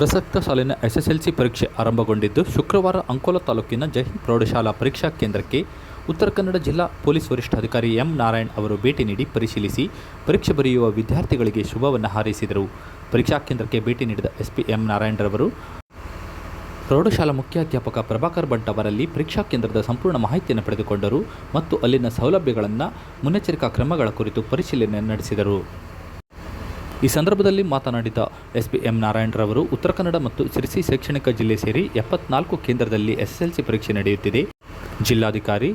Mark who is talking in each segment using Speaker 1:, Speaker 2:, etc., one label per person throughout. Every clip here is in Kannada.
Speaker 1: ಪ್ರಸಕ್ತ ಸಾಲಿನ ಎಸ್ಎಸ್ಎಲ್ಸಿ ಪರೀಕ್ಷೆ ಆರಂಭಗೊಂಡಿದ್ದು ಶುಕ್ರವಾರ ಅಂಕೋಲ ತಾಲೂಕಿನ ಜೈನ್ ಪ್ರೌಢಶಾಲಾ ಪರೀಕ್ಷಾ ಕೇಂದ್ರಕ್ಕೆ ಉತ್ತರ ಕನ್ನಡ ಜಿಲ್ಲಾ ಪೊಲೀಸ್ ವರಿಷ್ಠಾಧಿಕಾರಿ ಎಂ ನಾರಾಯಣ್ ಅವರು ಭೇಟಿ ನೀಡಿ ಪರಿಶೀಲಿಸಿ ಪರೀಕ್ಷೆ ಬರೆಯುವ ವಿದ್ಯಾರ್ಥಿಗಳಿಗೆ ಶುಭವನ್ನು ಹಾರೈಸಿದರು. ಪರೀಕ್ಷಾ ಕೇಂದ್ರಕ್ಕೆ ಭೇಟಿ ನೀಡಿದ ಎಸ್ಪಿ ಎಂ ನಾರಾಯಣರವರು ಪ್ರೌಢಶಾಲಾ ಮುಖ್ಯಾಧ್ಯಾಪಕ ಪ್ರಭಾಕರ್ ಭಟ್ ಅವರಲ್ಲಿ ಪರೀಕ್ಷಾ ಕೇಂದ್ರದ ಸಂಪೂರ್ಣ ಮಾಹಿತಿಯನ್ನು ಪಡೆದುಕೊಂಡರು ಮತ್ತು ಅಲ್ಲಿನ ಸೌಲಭ್ಯಗಳನ್ನು ಮುನ್ನೆಚ್ಚರಿಕಾ ಕ್ರಮಗಳ ಕುರಿತು ಪರಿಶೀಲನೆ ನಡೆಸಿದರು. ಈ ಸಂದರ್ಭದಲ್ಲಿ ಮಾತನಾಡಿದ ಎಸ್ಪಿ ಎಂ ನಾರಾಯಣರವರು ಉತ್ತರ ಕನ್ನಡ ಮತ್ತು ಸಿರಿಸಿ ಶೈಕ್ಷಣಿಕ ಜಿಲ್ಲೆ ಸೇರಿ ಎಪ್ಪತ್ನಾಲ್ಕು ಕೇಂದ್ರದಲ್ಲಿ ಎಸ್ಎಸ್ಎಲ್ಸಿ ಪರೀಕ್ಷೆ ನಡೆಯುತ್ತಿದೆ. ಜಿಲ್ಲಾಧಿಕಾರಿ,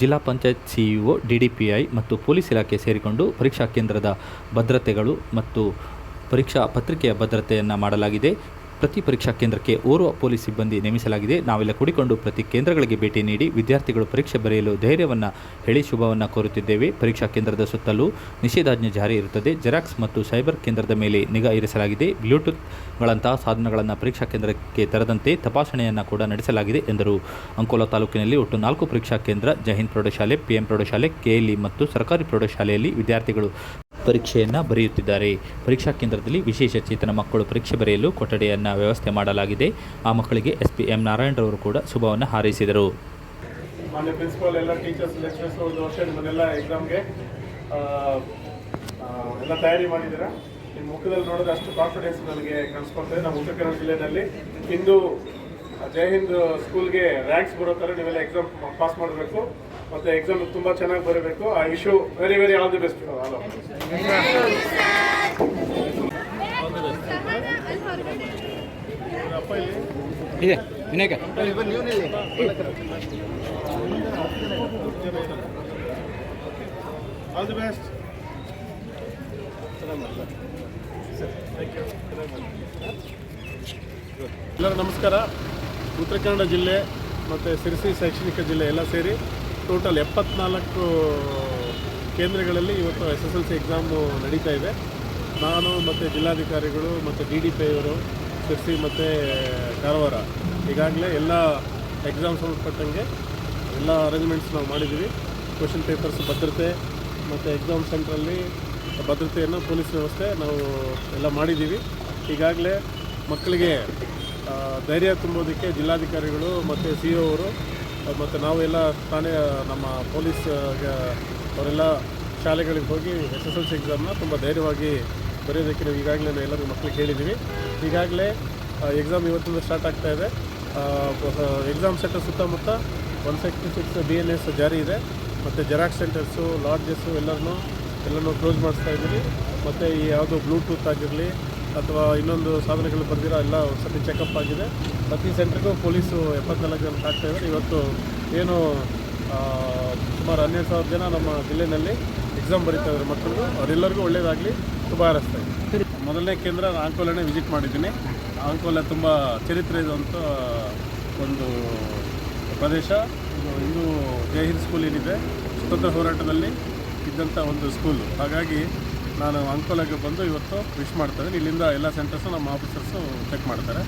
Speaker 1: ಜಿಲ್ಲಾ ಪಂಚಾಯತ್ ಸಿಇಒ, ಡಿಡಿಪಿಐ ಮತ್ತು ಪೊಲೀಸ್ ಇಲಾಖೆ ಸೇರಿಕೊಂಡು ಪರೀಕ್ಷಾ ಕೇಂದ್ರದ ಭದ್ರತೆಗಳು ಮತ್ತು ಪರೀಕ್ಷಾ ಪತ್ರಿಕೆಯ ಭದ್ರತೆಯನ್ನು ಮಾಡಲಾಗಿದೆ. ಪ್ರತಿ ಪರೀಕ್ಷಾ ಕೇಂದ್ರಕ್ಕೆ ಓರ್ವ ಪೊಲೀಸ್ ಸಿಬ್ಬಂದಿ ನೇಮಿಸಲಾಗಿದೆ. ನಾವೆಲ್ಲ ಕೂಡಿಕೊಂಡು ಪ್ರತಿ ಕೇಂದ್ರಗಳಿಗೆ ಭೇಟಿ ನೀಡಿ ವಿದ್ಯಾರ್ಥಿಗಳು ಪರೀಕ್ಷೆ ಬರೆಯಲು ಧೈರ್ಯವನ್ನು ಹೇಳಿ ಶುಭವನ್ನು ಕೋರುತ್ತಿದ್ದೇವೆ. ಪರೀಕ್ಷಾ ಕೇಂದ್ರದ ಸುತ್ತಲೂ ನಿಷೇಧಾಜ್ಞೆ ಜಾರಿ ಇರುತ್ತದೆ. ಜೆರಾಕ್ಸ್ ಮತ್ತು ಸೈಬರ್ ಕೇಂದ್ರದ ಮೇಲೆ ನಿಗಾ ಇರಿಸಲಾಗಿದೆ. ಬ್ಲೂಟೂತ್ಗಳಂತಹ ಸಾಧನಗಳನ್ನು ಪರೀಕ್ಷಾ ಕೇಂದ್ರಕ್ಕೆ ತರದಂತೆ ತಪಾಸಣೆಯನ್ನು ಕೂಡ ನಡೆಸಲಾಗಿದೆ ಎಂದರು. ಅಂಕೋಲಾ ತಾಲೂಕಿನಲ್ಲಿ ಒಟ್ಟು ನಾಲ್ಕು ಪರೀಕ್ಷಾ ಕೇಂದ್ರ ಜಹಿಂದ್ ಪ್ರೌಢಶಾಲೆ, ಪಿಎಂ ಪ್ರೌಢಶಾಲೆ, ಕೆಎಲ್ಇ ಮತ್ತು ಸರ್ಕಾರಿ ಪ್ರೌಢಶಾಲೆಯಲ್ಲಿ ವಿದ್ಯಾರ್ಥಿಗಳು ಪರೀಕ್ಷೆಯನ್ನು ಬರೆಯುತ್ತಿದ್ದಾರೆ. ಪರೀಕ್ಷಾ ಕೇಂದ್ರದಲ್ಲಿ ವಿಶೇಷ ಚೇತನ ಮಕ್ಕಳು ಪರೀಕ್ಷೆ ಬರೆಯಲು ಕೊಠಡಿಯನ್ನು ವ್ಯವಸ್ಥೆ ಮಾಡಲಾಗಿದೆ. ಆ ಮಕ್ಕಳಿಗೆ ಎಸ್ ಪಿ ಎಂ ನಾರಾಯಣರವರು ಕೂಡ ಶುಭವನ್ನು ಹಾರೈಸಿದರು.
Speaker 2: ಮಾನ್ಯ ಪ್ರಿನ್ಸಿಪಾಲ್, ಎಲ್ಲ ಟೀಚರ್ಸ್, ಲೆಕ್ಚರ್ಸ್ ಒಂದು ನಿಮ್ಮನ್ನೆಲ್ಲ ಎಕ್ಸಾಮ್ಗೆ ಎಲ್ಲ ತಯಾರಿ ಮಾಡಿದ್ದೀರಾ? ನಿಮ್ಮ ಮುಖದಲ್ಲಿ ನೋಡಿದ್ರೆ ಅಷ್ಟು ಕಾನ್ಫಿಡೆನ್ಸ್ ನನಗೆ ಕಾಣಿಸ್ಕೊಳ್ತದೆ ನಮ್ಮ ಉತ್ತರ ಕನ್ನಡ ಜಿಲ್ಲೆಯಲ್ಲಿ ಇಂದು ಜಯ ಹಿಂದ್ ಸ್ಕೂಲ್ಗೆ ರ್ಯಾಂಕ್ಸ್ ಬರೋ ಥರ ನೀವೆಲ್ಲ ಎಕ್ಸಾಮ್ ಪಾಸ್ ಮಾಡಬೇಕು. ಮತ್ತು ಎಕ್ಸಾಮ್ ತುಂಬ ಚೆನ್ನಾಗಿ ಬರಬೇಕು. I wish you very very all the best all ಅಪ್ಪ ಇಲ್ಲಿ
Speaker 3: ಇದೆ ವಿನಾಯಕ.
Speaker 2: ಆಲ್ ದಿ ಬೆಸ್ಟ್ ಎಲ್ಲರೂ ನಮಸ್ಕಾರ. ಉತ್ತರ ಕನ್ನಡ ಜಿಲ್ಲೆ ಮತ್ತು ಸಿರಸಿ ಶೈಕ್ಷಣಿಕ ಜಿಲ್ಲೆ ಎಲ್ಲ ಸೇರಿ. ಟೋಟಲ್ ಎಪ್ಪತ್ನಾಲ್ಕು ಕೇಂದ್ರಗಳಲ್ಲಿ ಇವತ್ತು S S L C exam ನಡೀತಾ ಇದೆ. ನಾನು ಮತ್ತು ಜಿಲ್ಲಾಧಿಕಾರಿಗಳು ಮತ್ತು ಡಿ ಡಿ ಪಿ ಅವರು ಸಿರ್ಸಿ ಮತ್ತು ಕಾರವಾರ, ಈಗಾಗಲೇ ಎಲ್ಲ ಎಕ್ಸಾಮ್ ಸಂಬಂಧಪಟ್ಟಂಗೆ ಎಲ್ಲ ಅರೇಂಜ್ಮೆಂಟ್ಸ್ ನಾವು ಮಾಡಿದ್ದೀವಿ. ಕ್ವಶನ್ ಪೇಪರ್ಸ್ ಭದ್ರತೆ ಮತ್ತು ಎಕ್ಸಾಮ್ ಸೆಂಟ್ರಲ್ಲಿ ಭದ್ರತೆಯನ್ನು ಪೊಲೀಸ್ ವ್ಯವಸ್ಥೆ ನಾವು ಎಲ್ಲ ಮಾಡಿದ್ದೀವಿ. ಈಗಾಗಲೇ ಮಕ್ಕಳಿಗೆ ಧೈರ್ಯ ತುಂಬೋದಕ್ಕೆ ಜಿಲ್ಲಾಧಿಕಾರಿಗಳು ಮತ್ತು ಸಿ ಅವರು ಮತ್ತು ನಾವೆಲ್ಲ ಠಾಣೆ ನಮ್ಮ ಪೊಲೀಸ್ ಅವರೆಲ್ಲ ಶಾಲೆಗಳಿಗೆ ಹೋಗಿ ಎಸ್ ಎಸ್ ಎಲ್ ಸಿ ಎಕ್ಸಾಮ್ನ ತುಂಬ ಧೈರ್ಯವಾಗಿ ಬರೆಯೋದಕ್ಕೆ ನಾವು ಈಗಾಗಲೇ ನಾವು ಎಲ್ಲರಿಗೂ ಮಕ್ಕಳಿಗೆ ಹೇಳಿದ್ದೀವಿ. ಈಗಾಗಲೇ ಎಕ್ಸಾಮ್ ಇವತ್ತಿಂದ ಸ್ಟಾರ್ಟ್ ಆಗ್ತಾ ಇದೆ. ಎಕ್ಸಾಮ್ ಸೆಂಟರ್ ಸುತ್ತಮುತ್ತ one sixty six B N S ಜಾರಿ ಇದೆ. ಮತ್ತು ಜೆರಾಕ್ಸ್ ಸೆಂಟರ್ಸು ಲಾಡ್ಜಸ್ಸು ಎಲ್ಲರನ್ನೂ ಎಲ್ಲನೂ ಕ್ಲೋಸ್ ಮಾಡಿಸ್ತಾ ಇದ್ದೀವಿ. ಮತ್ತು ಈ ಯಾವುದು ಬ್ಲೂಟೂತ್ ಆಗಿರಲಿ ಅಥವಾ ಇನ್ನೊಂದು ಸಾಧನಗಳು ಬಂದಿರೋ ಎಲ್ಲ ಸತಿ ಚೆಕಪ್ ಆಗಿದೆ. ಪ್ರತಿ ಸೆಂಟ್ರಿಗೂ ಪೊಲೀಸು ಎಪ್ಪತ್ನಾಲ್ಕು ಜನ ಇದ್ದಾರೆ. ಇವತ್ತು ಏನು ಸುಮಾರು ಹನ್ನೆರಡು ಸಾವಿರ ಜನ ನಮ್ಮ ಜಿಲ್ಲೆಯಲ್ಲಿ ಎಕ್ಸಾಮ್ ಬರೀತಾ ಇದ್ದಾರೆ ಮಕ್ಕಳು ಅವರೆಲ್ಲರಿಗೂ ಒಳ್ಳೆಯದಾಗಲಿ ಶುಭ ಹಾರೈಸ್ತಾ ಇದ್ದೀನಿ. ಮೊದಲನೇ ಕೇಂದ್ರ ನಾನು ಅಂಕೋಲನೇ ವಿಸಿಟ್ ಮಾಡಿದ್ದೀನಿ. ಅಂಕೋಲ ತುಂಬ ಚರಿತ್ರೆ ಇರುವಂಥ ಒಂದು ಪ್ರದೇಶ. ಇದು ಇನ್ನೂ ಜೈ ಹಿಂದ್ ಸ್ಕೂಲ್ ಏನಿದೆ. ಸ್ವತಂತ್ರ ಹೋರಾಟದಲ್ಲಿ ಇದ್ದಂಥ ಒಂದು ಸ್ಕೂಲು ಹಾಗಾಗಿ ನಾನು ಅಂಕೋಲಾಗೆ ಬಂದು ಇವತ್ತು ವಿಶ್ ಮಾಡ್ತೇನೆ ಇಲ್ಲಿಂದ ಎಲ್ಲ ಸೆಂಟರ್ಸು ನಮ್ಮ ಆಫೀಸರ್ಸು ಚೆಕ್ ಮಾಡ್ತಾರೆ.